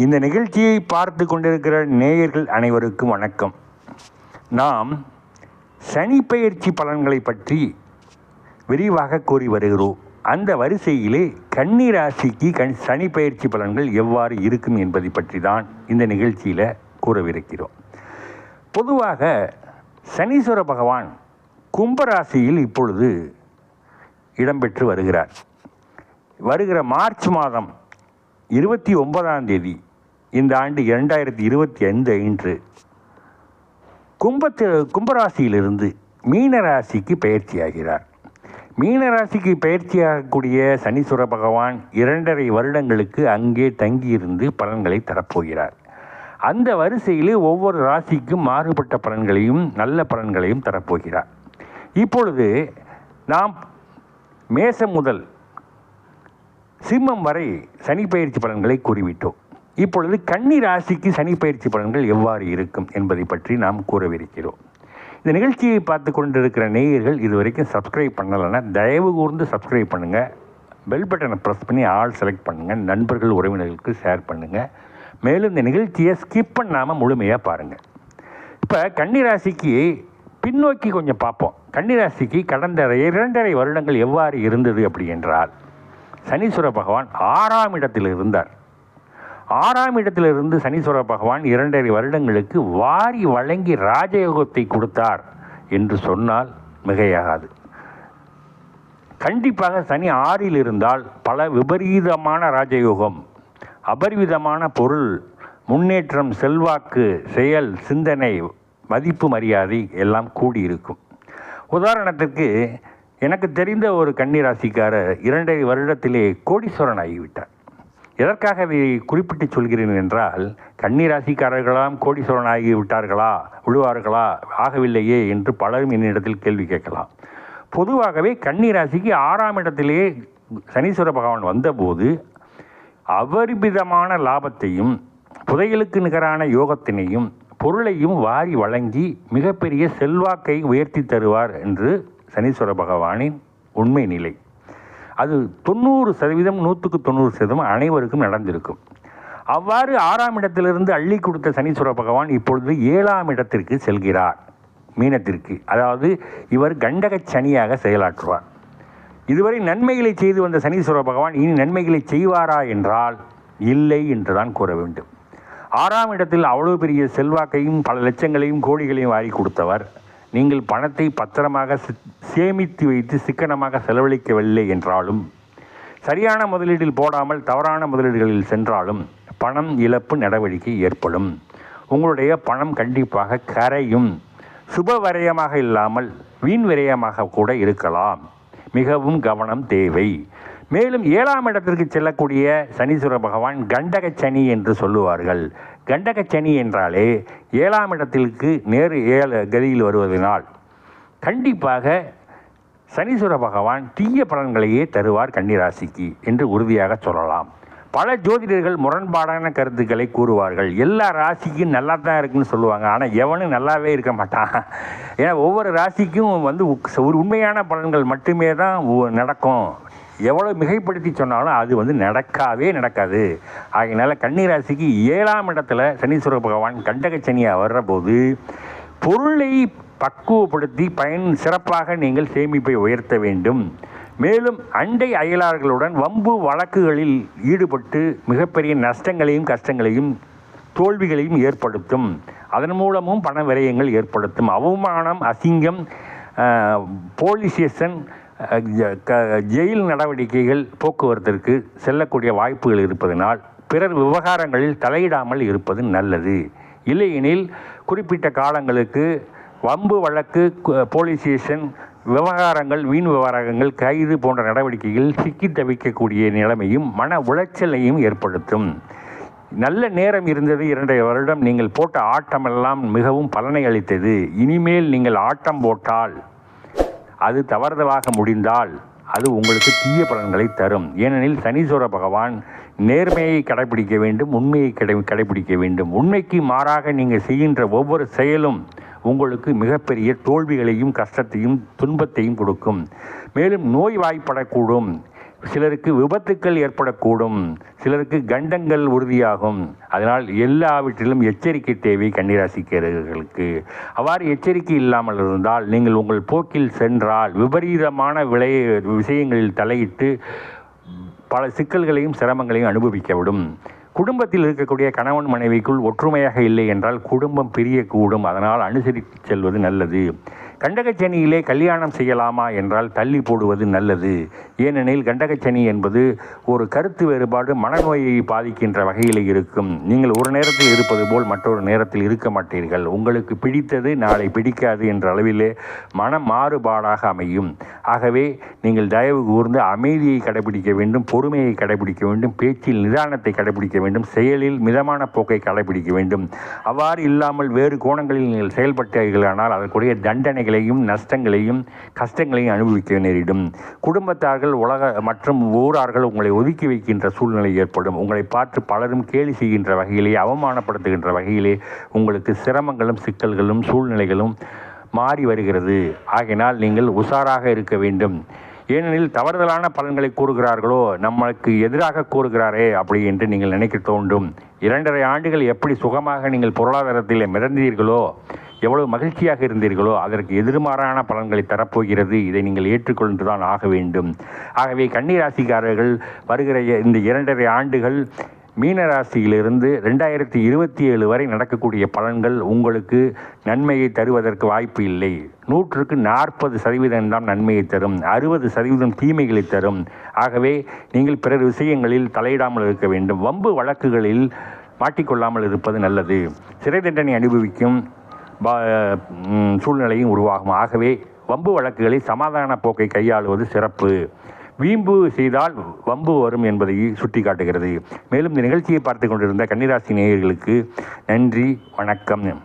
இந்த நிகழ்ச்சியை பார்த்து கொண்டிருக்கிற நேயர்கள் அனைவருக்கும் வணக்கம். நாம் சனி பயிற்சி பலன்களை பற்றி விரிவாக கூறி வருகிறோம். அந்த வரிசையிலே கன்னி ராசிக்கு கண் சனி பயிற்சி பலன்கள் எவ்வாறு இருக்கும் என்பதை பற்றி தான் இந்த நிகழ்ச்சியில் கூறவிருக்கிறோம். பொதுவாக சனீஸ்வர பகவான் கும்பராசியில் இப்பொழுது இடம்பெற்று வருகிறார். வருகிற மார்ச் மாதம் இருபத்தி ஒன்பதாம் தேதி இந்த ஆண்டு இரண்டாயிரத்தி இருபத்தி ஐந்து இன்று கும்பத்து கும்பராசியிலிருந்து மீனராசிக்கு பயிற்சியாகிறார் மீனராசிக்கு பயிற்சியாகக்கூடிய சனீஸ்வர பகவான் இரண்டரை வருடங்களுக்கு அங்கே தங்கியிருந்து பலன்களை தரப்போகிறார். அந்த வரிசையில் ஒவ்வொரு ராசிக்கும் மாறுபட்ட பலன்களையும் நல்ல பலன்களையும் தரப்போகிறார். இப்பொழுது நாம் மேசம் முதல் சிம்மம் வரை சனி பயிற்சி பலன்களை கூறிவிட்டோம். இப்பொழுது கன்னி ராசிக்கு சனி பயிற்சி பலன்கள் எவ்வாறு இருக்கும் என்பதை பற்றி நாம் கூறவிருக்கிறோம். இந்த நிகழ்ச்சியை பார்த்து கொண்டிருக்கிற நேயர்கள் இதுவரைக்கும் சப்ஸ்கிரைப் பண்ணலைன்னா தயவு கூர்ந்து சப்ஸ்கிரைப் பண்ணுங்கள் பெல் பட்டனை ப்ரெஸ் பண்ணி ஆல் செலக்ட் பண்ணுங்கள் நண்பர்கள் உறவினர்களுக்கு ஷேர் பண்ணுங்கள் மேலும் இந்த நிகழ்ச்சியை ஸ்கிப் பண்ணாமல் முழுமையாக பாருங்கள் இப்போ கன்னிராசிக்கு பின்னோக்கி கொஞ்சம் பார்ப்போம். கன்னிராசிக்கு கடந்த இரண்டரை வருடங்கள் எவ்வாறு இருந்தது அப்படி என்றால் சனீஸ்வர பகவான் ஆறாம் இடத்தில் இருந்தார். ஆறாம் இடத்திலிருந்து சனீஸ்வர பகவான் இரண்டரை வருடங்களுக்கு வாரி வழங்கி ராஜயோகத்தை கொடுத்தார் என்று சொன்னால் மிகையாகாது. கண்டிப்பாக சனி ஆறில் இருந்தால் பல விபரீதமான ராஜயோகம் அபரிவிதமான பொருள் முன்னேற்றம் செல்வாக்கு செயல் சிந்தனை மதிப்பு மரியாதை எல்லாம் கூடியிருக்கும். உதாரணத்திற்கு எனக்கு தெரிந்த ஒரு கன்னிராசிக்காரர் இரண்டரை வருடத்திலே கோடீஸ்வரன் ஆகிவிட்டார். எதற்காக இதை குறிப்பிட்டு சொல்கிறேன் என்றால் கன்னிராசிக்காரர்களாம் கோடீஸ்வரன் ஆகிவிட்டார்களா விழுவார்களா ஆகவில்லையே என்று பலரும் என்னிடத்தில் கேள்வி கேட்கலாம். பொதுவாகவே கன்னிராசிக்கு ஆறாம் இடத்திலே சனீஸ்வர பகவான் வந்தபோது அபரிமிதமான லாபத்தையும் புதையலுக்கு நிகரான யோகத்தினையும் பொருளையும் வாரி வழங்கி மிகப்பெரிய செல்வாக்கை உயர்த்தி தருவார் என்று சனீஸ்வர பகவானின் உண்மை நிலை. அது தொண்ணூறு சதவீதம் நூற்றுக்கு தொண்ணூறு சதவீதம் அனைவருக்கும் நடந்திருக்கும். அவ்வாறு ஆறாம் இடத்திலிருந்து அள்ளி கொடுத்த சனீஸ்வர பகவான் இப்பொழுது ஏழாம் இடத்திற்கு செல்கிறார் மீனத்திற்கு. அதாவது இவர் கண்டக சனியாக செயலாற்றுவார். இதுவரை நன்மைகளை செய்து வந்த சனீஸ்வர பகவான் இனி நன்மைகளை செய்வாரா என்றால் இல்லை என்றுதான் கூற வேண்டும். ஆறாம் இடத்தில் அவ்வளவு பெரிய செல்வாக்கையும் பல லட்சங்களையும் கோடிகளையும் வாரி கொடுத்தவர் நீங்கள் பணத்தை பத்திரமாக சேமித்து வைத்து சிக்கனமாக செலவழிக்கவில்லை என்றாலும் சரியான முதலீட்டில் போடாமல் தவறான முதலீடுகளில் சென்றாலும் பணம் இழப்பு நடவடிக்கை ஏற்படும். உங்களுடைய பணம் கண்டிப்பாக கரையும். சுப விரயமாக இல்லாமல் வீண் விரயமாக கூட இருக்கலாம். மிகவும் கவனம் தேவை. மேலும் ஏழாம் இடத்திற்கு செல்லக்கூடிய சனீஸ்வர பகவான் கண்டக சனி என்று சொல்லுவார்கள். கண்டக சனி என்றாலே ஏழாம் இடத்திற்கு நேரு ஏழு கதியில் வருவதனால் கண்டிப்பாக சனீஸ்வர பகவான் தீய பலன்களையே தருவார் கன்னிராசிக்கு என்று உறுதியாக சொல்லலாம். பல ஜோதிடர்கள் முரண்பாடான கருத்துக்களை கூறுவார்கள். எல்லா ராசிக்கும் நல்லா தான் இருக்குன்னு சொல்லுவாங்க. ஆனால் எவனும் நல்லாவே இருக்க மாட்டான். ஏன்னா ஒவ்வொரு ராசிக்கும் வந்து ஒரு உண்மையான பலன்கள் மட்டுமே தான் நடக்கும். எவ்வளோ மிகைப்படுத்தி சொன்னாலும் அது வந்து நடக்காவே நடக்காது. ஆகையினால கன்னிராசிக்கு ஏழாம் இடத்துல சனீஸ்வர பகவான் கண்டக சனியாக வர்றபோது பொருளை பக்குவப்படுத்தி பயன் சிறப்பாக நீங்கள் சேமிப்பை உயர்த்த வேண்டும். மேலும் அண்டை அயலார்களுடன் வம்பு வழக்குகளில் ஈடுபட்டு மிகப்பெரிய நஷ்டங்களையும் கஷ்டங்களையும் தோல்விகளையும் ஏற்படுத்தும். அதன் மூலமும் பண விரயங்கள் ஏற்படுத்தும். அவமானம் அசிங்கம் போலீஸ் ஸ்டேஷன் ஜெயில் நடவடிக்கைகள் போக்குவரத்திற்கு செல்லக்கூடிய வாய்ப்புகள் இருப்பதனால் பிறர் விவகாரங்களில் தலையிடாமல் இருப்பது நல்லது. இல்லையெனில் குறிப்பிட்ட காலங்களுக்கு வம்பு வழக்கு போலீஸ் ஸ்டேஷன் விவகாரங்கள் வீண் விவகாரங்கள் கைது போன்ற நடவடிக்கைகள் சிக்கி தவிக்கக்கூடிய நிலைமையும் மன உளைச்சலையும் ஏற்படுத்தும். நல்ல நேரம் இருந்தது இரண்டரை வருடம் நீங்கள் போட்ட ஆட்டமெல்லாம் மிகவும் பலனை அளித்தது. இனிமேல் நீங்கள் ஆட்டம் போட்டால் அது தவறுதலாக முடிந்தால் அது உங்களுக்கு தீய பலன்களை தரும். ஏனெனில் சனீஸ்வர பகவான் நேர்மையை கடைபிடிக்க வேண்டும் உண்மையை கடை கடைபிடிக்க வேண்டும். உண்மைக்கு மாறாக நீங்கள் செய்கின்ற ஒவ்வொரு செயலும் உங்களுக்கு மிகப்பெரிய தோல்விகளையும் கஷ்டத்தையும் துன்பத்தையும் கொடுக்கும். மேலும் நோய் வாய்ப்படக்கூடும். சிலருக்கு விபத்துக்கள் ஏற்படக்கூடும். சிலருக்கு கண்டங்கள் உறுதியாகும். அதனால் எல்லாவற்றிலும் எச்சரிக்கை தேவை கன்னிராசிக்காரர்களுக்கு. அவ்வாறு எச்சரிக்கை இல்லாமல் இருந்தால் நீங்கள் உங்கள் போக்கில் சென்றால் விபரீதமான விளை விஷயங்களில் தலையிட்டு பல சிக்கல்களையும் சிரமங்களையும் அனுபவிக்கவிடும். குடும்பத்தில் இருக்கக்கூடிய கணவன் மனைவிக்குள் ஒற்றுமையாக இல்லை என்றால் குடும்பம் பிரியக்கூடும். அதனால் அனுசரித்து செல்வது நல்லது. கண்டகச்சனியிலே கல்யாணம் செய்யலாமா என்றால் தள்ளி போடுவது நல்லது. ஏனெனில் கண்டகச்சனி என்பது ஒரு கருத்து வேறுபாடு மனநோயை பாதிக்கின்ற வகையில் இருக்கும். நீங்கள் ஒரு நேரத்தில் இருப்பது போல் மற்றொரு நேரத்தில் இருக்க மாட்டீர்கள். உங்களுக்கு பிடித்தது நாளை பிடிக்காது என்ற அளவிலே மனம் மாறுபாடாக அமையும். ஆகவே நீங்கள் தயவு கூர்ந்து அமைதியை கடைபிடிக்க வேண்டும் பொறுமையை கடைபிடிக்க வேண்டும் பேச்சில் நிதானத்தை கடைபிடிக்க வேண்டும் செயலில் மிதமான போக்கை கடைபிடிக்க வேண்டும். அவ்வாறு இல்லாமல் வேறு கோணங்களில் நீங்கள் செயல்பட்டீர்களானால் அதற்குரிய தண்டனைகளையும் நஷ்டங்களையும் கஷ்டங்களையும் அனுபவிக்க நேரிடும். குடும்பத்தார்கள் உலக மற்றும் ஊரார்கள் உங்களை ஒதுக்கி வைக்கின்ற சூழ்நிலை ஏற்படும். உங்களை பார்த்து பலரும் கேலி செய்கின்ற வகையிலே அவமானப்படுத்துகின்ற வகையிலே உங்களுக்கு சிரமங்களும் சிக்கல்களும் சூழ்நிலைகளும் மாறி வருகிறது. ஆகையினால் நீங்கள் உஷாராக இருக்க வேண்டும். ஏனெனில் தவறுதலான பலன்களை கூறுகிறார்களோ நம்மளுக்கு எதிராக கூறுகிறாரே அப்படி என்று நீங்கள் நினைக்க தோன்றும். இரண்டரை ஆண்டுகள் எப்படி சுகமாக நீங்கள் பொருளாதாரத்தில் மிதந்தீர்களோ எவ்வளவு மகிழ்ச்சியாக இருந்தீர்களோ அதற்கு எதிர்மாறான பலன்களை தரப்போகிறது. இதை நீங்கள் ஏற்றுக்கொண்டு தான் ஆக வேண்டும். ஆகவே கன்னிராசிக்காரர்கள் வருகிற இந்த இரண்டரை ஆண்டுகள் மீனராசியிலிருந்து ரெண்டாயிரத்தி இருபத்தி ஏழு வரை நடக்கக்கூடிய பலன்கள் உங்களுக்கு நன்மையை தருவதற்கு வாய்ப்பு இல்லை. நூற்றுக்கு நாற்பது சதவீதம் தான் நன்மையை தரும். அறுபது சதவீதம் தீமைகளை தரும். ஆகவே நீங்கள் பிறர் விஷயங்களில் தலையிடாமல் இருக்க வேண்டும். வம்பு வழக்குகளில் மாட்டிக்கொள்ளாமல் இருப்பது நல்லது. சிறை தண்டனை அனுபவிக்கும் சூழ்நிலையும் உருவாகும். ஆகவே வம்பு வழக்குகளை சமாதான போக்கை கையாளுவது சிறப்பு. வீம்பு செய்தால் வம்பு வரும் என்பதை சுட்டிக்காட்டுகிறது. மேலும் இந்த நிகழ்ச்சியை பார்த்து கொண்டிருந்த கன்னிராசி நேயர்களுக்கு நன்றி வணக்கம்.